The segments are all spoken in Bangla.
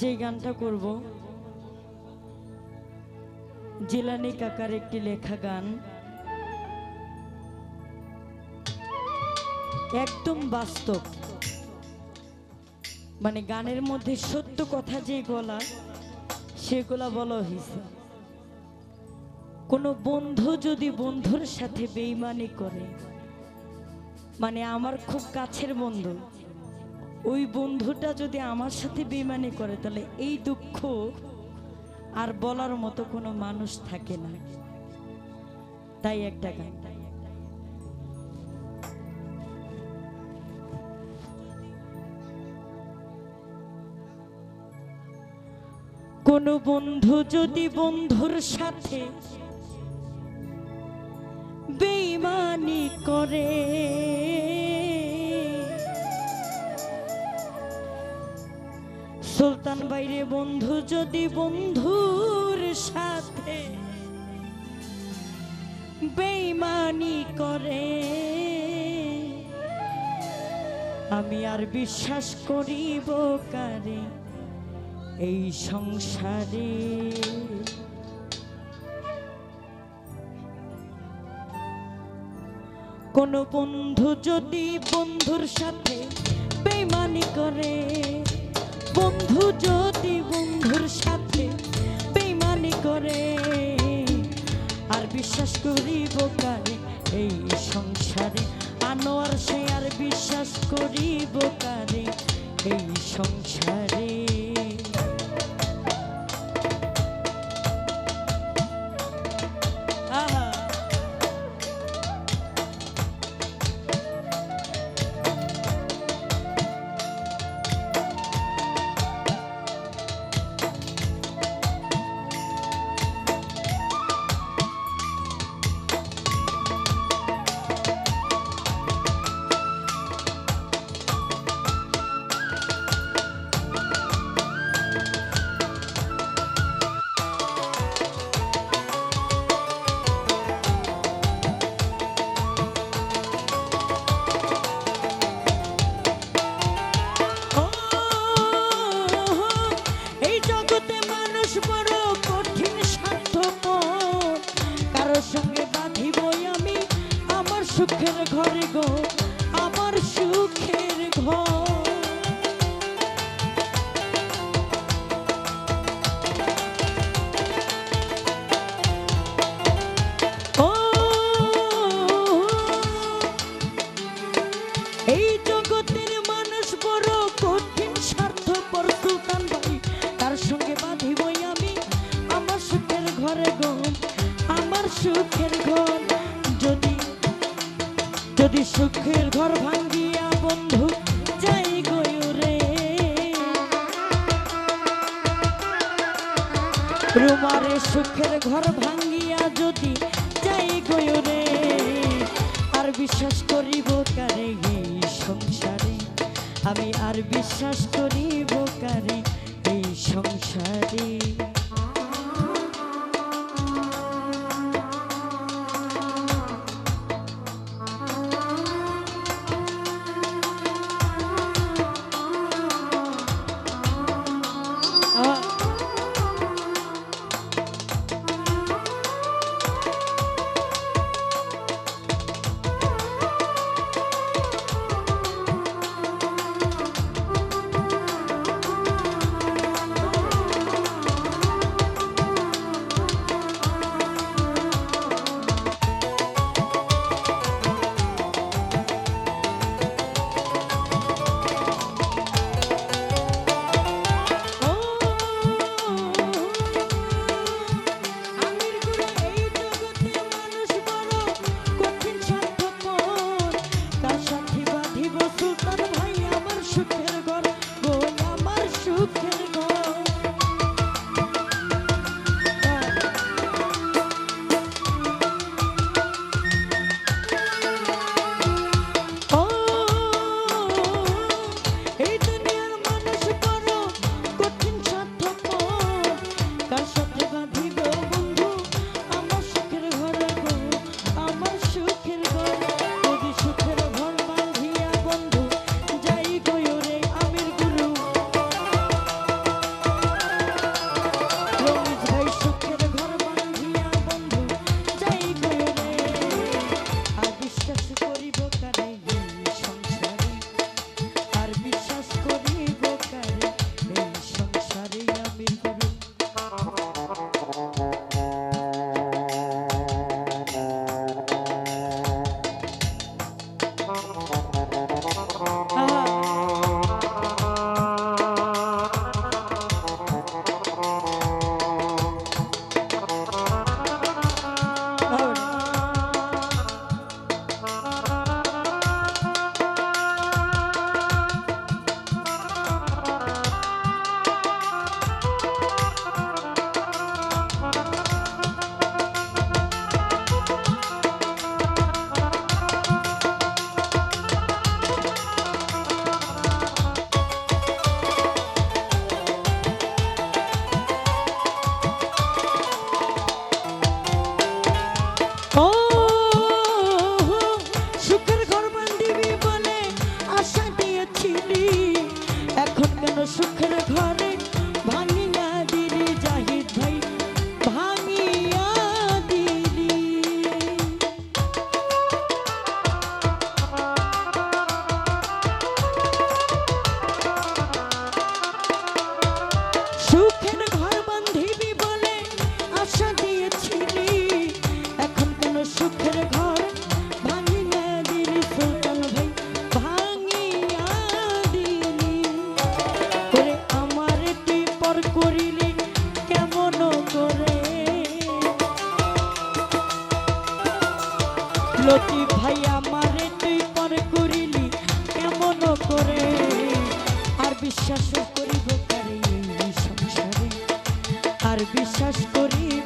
যে গানটা করব, জিলানি কাকার একটি লেখা গান। একদম বাস্তব। মানে গানের মধ্যে সত্য কথা যে গলা, সেগুলা বলা হয়েছে কোনো বন্ধু যদি বন্ধুর সাথে বেইমানি করে মানে আমার খুব কাছের বন্ধু ওই বন্ধুটা যদি আমার সাথে বেইমানি করে, তাহলে এই দুঃখ আর বলার মতো কোনো মানুষ থাকে না। তাই একটা গান। কোনো বন্ধু যদি বন্ধুর সাথে বেইমানি করে সুলতান বাইরে বন্ধু, যদি বন্ধুর সাথে বেইমানি করে, আমি আর বিশ্বাস করিব কারে এই সংসারে? কোন বন্ধু যদি বন্ধুর সাথে বেমানি করে বন্ধু যদি বন্ধুর সাথে বেমানি করে, আর বিশ্বাস করিব কারে এই সংসারে? আনোয়ার সে আর বিশ্বাস করিব কারে এই সংসারে? রুমারে সুখের ঘর ভাঙ্গিয়া যদি যাই রে, আর বিশ্বাস করিব কারে এই সংসারে? আমি আর বিশ্বাস করিব কারে এই সংসারে? লতি ভাই আমারে তুই পর করিলি? কেমন করে? আর বিশ্বাস করিব কারে সংসারে? আর বিশ্বাস করিব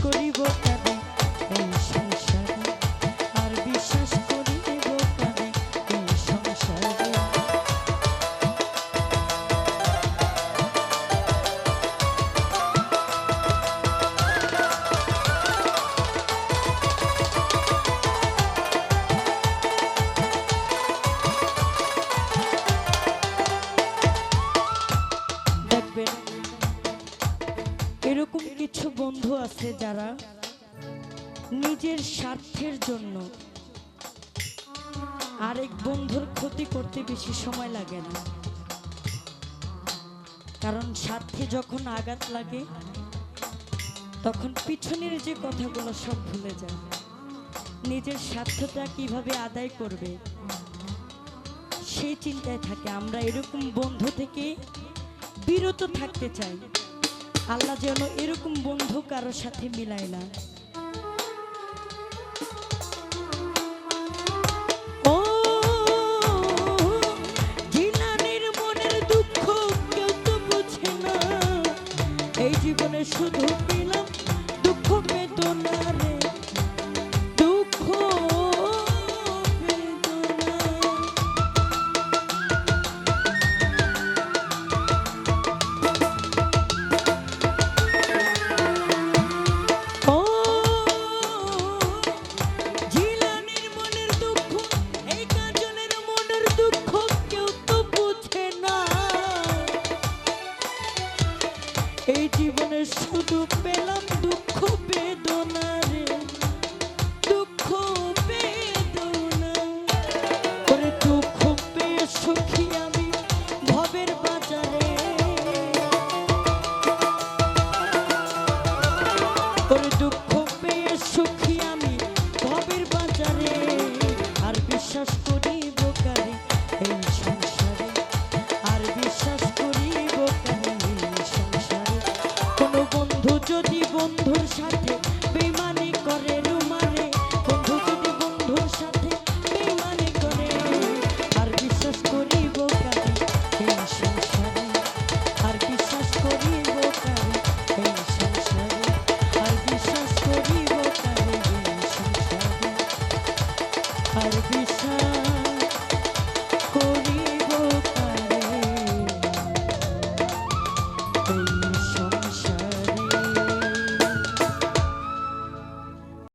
Corivo. নিজের স্বার্থের জন্য। আরেক বন্ধুর ক্ষতি করতে বেশি সময় লাগে না। কারণ স্বার্থে যখন আঘাত লাগে, তখন পিছনের যে কথাগুলো সব ভুলে যায়। নিজের স্বার্থটা কীভাবে আদায় করবে, সেই চিন্তায় থাকে। আমরা এরকম বন্ধু থেকে বিরত থাকতে চাই। আল্লাহ যেন এরকম বন্ধু কারোর সাথে মিলায় না। জীবনে শুধু পেলাম দুঃখ বেদনা রে